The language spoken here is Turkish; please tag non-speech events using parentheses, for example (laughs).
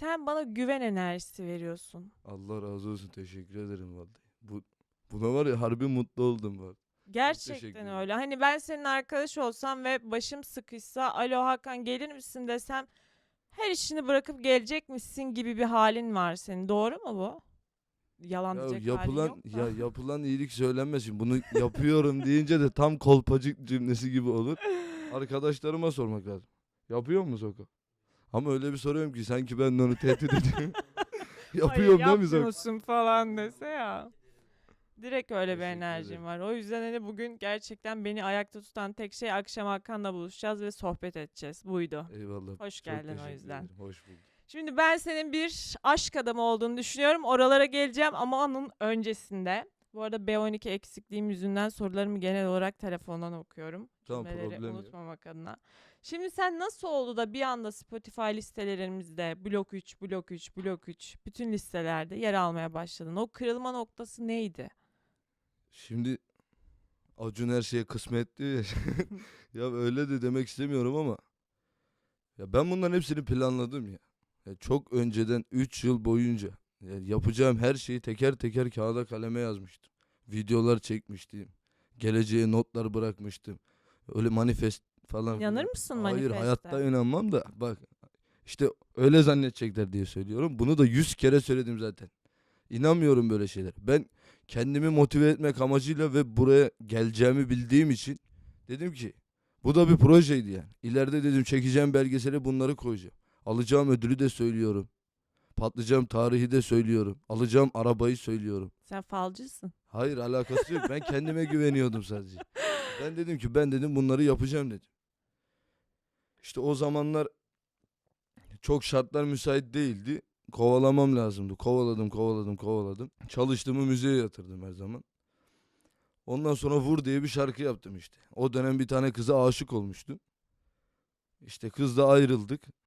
gerçekten bana güven enerjisi veriyorsun. Allah razı olsun. Teşekkür ederim vallahi. Bu buna var ya harbi mutlu oldum bak. Gerçekten ederim. öyle. Hani ben senin arkadaş olsam ve başım sıkışsa alo Hakan gelir misin desem her işini bırakıp gelecek misin gibi bir halin var senin. Doğru mu bu? Yalan Ya diyecek yapılan halin yok da. ya yapılan iyilik söylenmesin. Bunu yapıyorum (laughs) deyince de tam kolpacık cümlesi gibi olur. (laughs) Arkadaşlarıma sormak lazım. Yapıyor mu Soko? Ama öyle bir soruyorum ki sanki ben onu tehdit (laughs) ediyorum. Yapıyorum değil mi Soko? yapmıyorsun falan dese ya. Direkt öyle bir Teşekkür enerjim ederim. var. O yüzden hani bugün gerçekten beni ayakta tutan tek şey akşam Hakan'la buluşacağız ve sohbet edeceğiz. Buydu. Eyvallah. Hoş Çok geldin o teşekkür yüzden. ederim, Hoş bulduk. Şimdi ben senin bir aşk adamı olduğunu düşünüyorum. Oralara geleceğim ama onun öncesinde. Bu arada B12 eksikliğim yüzünden sorularımı genel olarak telefondan okuyorum. Tamam, Cümleleri problem yok. unutmamak adına. Şimdi sen nasıl oldu da bir anda Spotify listelerimizde blok 3, blok 3, blok 3 bütün listelerde yer almaya başladın? O kırılma noktası neydi? Şimdi Acun her şeye kısmet diyor ya. (laughs) (laughs) ya öyle de demek istemiyorum ama ya ben bunların hepsini planladım ya. Ya çok önceden 3 yıl boyunca yapacağım her şeyi teker teker kağıda kaleme yazmıştım. Videolar çekmiştim. Geleceğe notlar bırakmıştım. Öyle manifest falan. Filan. mısın Hayır manifeste? hayatta inanmam da bak işte öyle zannedecekler diye söylüyorum. Bunu da yüz kere söyledim zaten. İnanmıyorum böyle şeyler. Ben kendimi motive etmek amacıyla ve buraya geleceğimi bildiğim için dedim ki bu da bir projeydi yani. İleride dedim çekeceğim belgesele bunları koyacağım. Alacağım ödülü de söylüyorum. Patlayacağım tarihi de söylüyorum. Alacağım arabayı söylüyorum. Sen falcısın. Hayır alakası yok. Ben kendime (laughs) güveniyordum sadece. Ben dedim ki ben dedim bunları yapacağım dedim. İşte o zamanlar çok şartlar müsait değildi. Kovalamam lazımdı. Kovaladım, kovaladım, kovaladım. Çalıştığımı müziğe yatırdım her zaman. Ondan sonra Vur diye bir şarkı yaptım işte. O dönem bir tane kıza aşık olmuştum. İşte kızla ayrıldık.